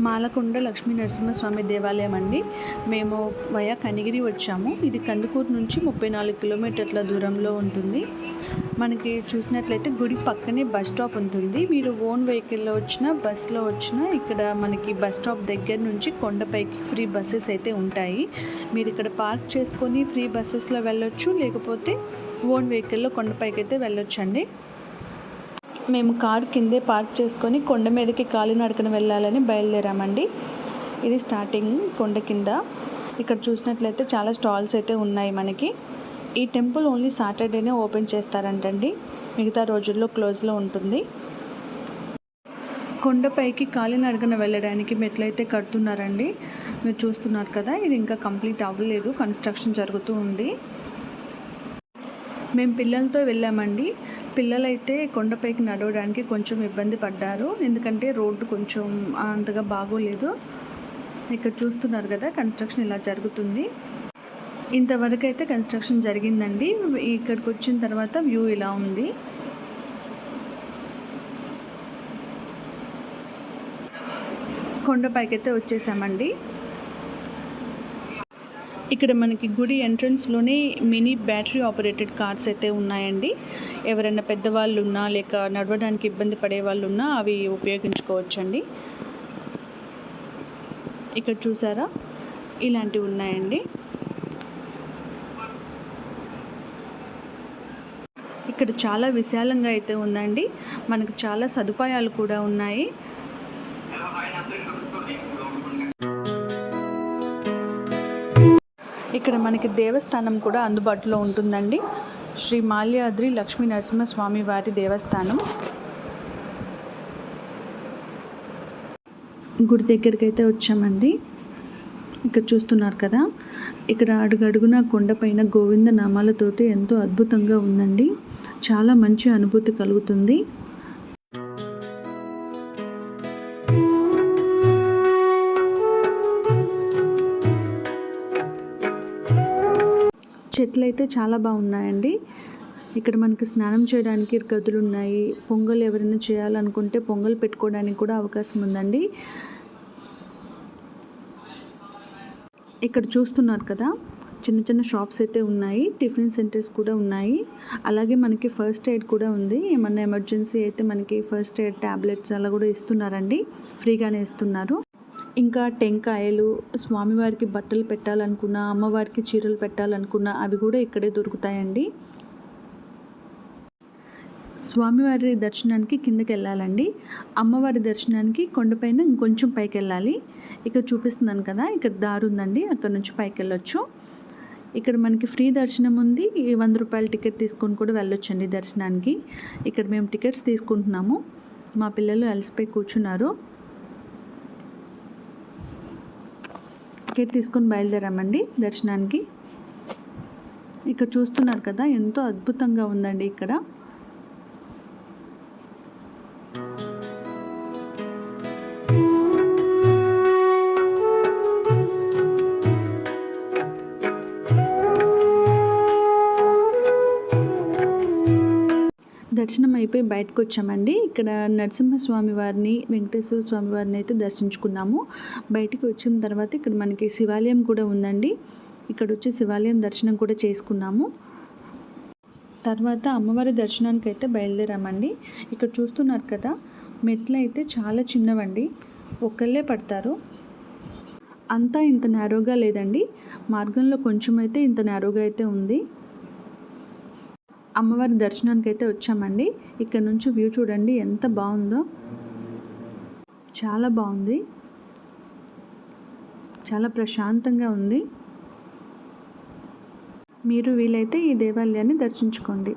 మాలకొండ లక్ష్మీ నరసింహస్వామి దేవాలయం అండి. మేము వయా కనిగిరి వచ్చాము. ఇది కందుకూరు నుంచి ముప్పై నాలుగు కిలోమీటర్ల దూరంలో ఉంటుంది. మనకి చూసినట్లయితే గుడి పక్కనే బస్ స్టాప్ ఉంటుంది. మీరు ఓన్ వెహికల్లో వచ్చినా బస్లో వచ్చినా ఇక్కడ మనకి బస్ స్టాప్ దగ్గర నుంచి కొండపైకి ఫ్రీ బస్సెస్ అయితే ఉంటాయి. మీరు ఇక్కడ పార్క్ చేసుకొని ఫ్రీ బస్సెస్లో వెళ్ళొచ్చు లేకపోతే ఓన్ వెహికల్లో కొండపైకి అయితే వెళ్ళొచ్చండి. మేము కారు కిందే పార్క్ చేసుకొని కొండ మీదకి కాలినడకన వెళ్ళాలని బయలుదేరామండి. ఇది స్టార్టింగ్ కొండ కింద. ఇక్కడ చూసినట్లయితే చాలా స్టాల్స్ అయితే ఉన్నాయి మనకి. ఈ టెంపుల్ ఓన్లీ సాటర్డేనే ఓపెన్ చేస్తారంటండి. మిగతా రోజుల్లో క్లోజ్లో ఉంటుంది. కొండపైకి కాలినడకన వెళ్ళడానికి మెట్లయితే కడుతున్నారండి. మీరు చూస్తున్నారు కదా ఇది ఇంకా కంప్లీట్ అవ్వలేదు. కన్స్ట్రక్షన్ జరుగుతూ ఉంది. మేము పిల్లలతో వెళ్ళామండి. పిల్లలైతే కొండపైకి నడవడానికి కొంచెం ఇబ్బంది పడ్డారు. ఎందుకంటే రోడ్డు కొంచెం అంతగా బాగోలేదు. ఇక్కడ చూస్తున్నారు కదా కన్స్ట్రక్షన్ ఇలా జరుగుతుంది. ఇంతవరకు అయితే కన్స్ట్రక్షన్ జరిగిందండి. ఇక్కడికి వచ్చిన తర్వాత వ్యూ ఇలా ఉంది. కొండపైకి అయితే వచ్చేసామండి. ఇక్కడ మనకి గుడి ఎంట్రన్స్లోనే మినీ బ్యాటరీ ఆపరేటెడ్ కార్స్ అయితే ఉన్నాయండి. ఎవరైనా పెద్దవాళ్ళు ఉన్నా లేక నడవడానికి ఇబ్బంది పడే వాళ్ళు ఉన్నా అవి ఉపయోగించుకోవచ్చండి. ఇక్కడ చూసారా? ఇలాంటివి ఉన్నాయండి. ఇక్కడ చాలా విశాలంగా అయితే ఉందండి. మనకు చాలా సదుపాయాలు కూడా ఉన్నాయి. ఇక్కడ మనకి దేవస్థానం కూడా అందుబాటులో ఉంటుందండి. శ్రీ మాల్యాద్రి లక్ష్మీ నరసింహస్వామి వారి దేవస్థానం. గుడి దగ్గరికి అయితే వచ్చామండి. ఇక్కడ చూస్తున్నారు కదా. ఇక్కడ అడుగడుగున కొండపైన గోవింద నామాలతోటి ఎంతో అద్భుతంగా ఉందండి. చాలా మంచి అనుభూతి కలుగుతుంది. చెట్లు అయితే చాలా బాగున్నాయండి. ఇక్కడ మనకి స్నానం చేయడానికి గదులు ఉన్నాయి పొంగల్ ఎవరైనా చేయాలనుకుంటే పొంగల్ పెట్టుకోవడానికి కూడా అవకాశం ఉందండి. ఇక్కడ చూస్తున్నారు కదా చిన్న చిన్న షాప్స్ అయితే ఉన్నాయి టిఫిన్ సెంటర్స్ కూడా ఉన్నాయి. అలాగే మనకి ఫస్ట్ ఎయిడ్ కూడా ఉంది. ఏమన్నా ఎమర్జెన్సీ అయితే మనకి ఫస్ట్ ఎయిడ్ ట్యాబ్లెట్స్ అలా కూడా ఇస్తున్నారండి. ఫ్రీగానే ఇస్తున్నారు. ఇంకా టెంకాయలు స్వామివారికి బట్టలు పెట్టాలనుకున్నా అమ్మవారికి చీరలు పెట్టాలనుకున్నా అవి కూడా ఇక్కడే దొరుకుతాయండి. స్వామివారి దర్శనానికి కిందకి వెళ్ళాలండి అమ్మవారి దర్శనానికి కొండపైన ఇంకొంచెం పైకి వెళ్ళాలి ఇక్కడ చూపిస్తున్నాను కదా ఇక్కడ దారి ఉందండి అక్కడ నుంచి పైకి వెళ్ళొచ్చు ఇక్కడ మనకి ఫ్రీ దర్శనం ఉంది ఈ వంద రూపాయల టికెట్ తీసుకొని కూడా వెళ్ళొచ్చండి దర్శనానికి. ఇక్కడ మేము టికెట్స్ తీసుకుంటున్నాము. మా పిల్లలు అలసిపోయి కూర్చున్నారు. టికెట్ తీసుకొని బయలుదేరామండి దర్శనానికి. ఇక్కడ చూస్తున్నారు కదా ఎంతో అద్భుతంగా ఉందండి ఇక్కడ. దర్శనం అయిపోయి బయటకు వచ్చామండి ఇక్కడ నరసింహస్వామి వారిని వెంకటేశ్వర స్వామి వారిని అయితే దర్శించుకున్నాము. బయటికి వచ్చిన తర్వాత ఇక్కడ మనకి శివాలయం కూడా ఉందండి. ఇక్కడ వచ్చి శివాలయం దర్శనం కూడా చేసుకున్నాము. తర్వాత అమ్మవారి దర్శనానికి అయితే బయలుదేరామండి. ఇక్కడ చూస్తున్నారు కదా మెట్లు అయితే చాలా చిన్నవండి. ఒక్కళ్ళే పడతారు. అంతా ఇంత నేరోగా లేదండి. మార్గంలో కొంచెం అయితే ఇంత నేరోగా అయితే ఉంది. అమ్మవారి దర్శనానికి అయితే వచ్చామండి. ఇక్కడ నుంచి వ్యూ చూడండి ఎంత బాగుందో. చాలా బాగుంది. చాలా ప్రశాంతంగా ఉంది. మీరు వీలైతే ఈ దేవాలయాన్ని దర్శించుకోండి.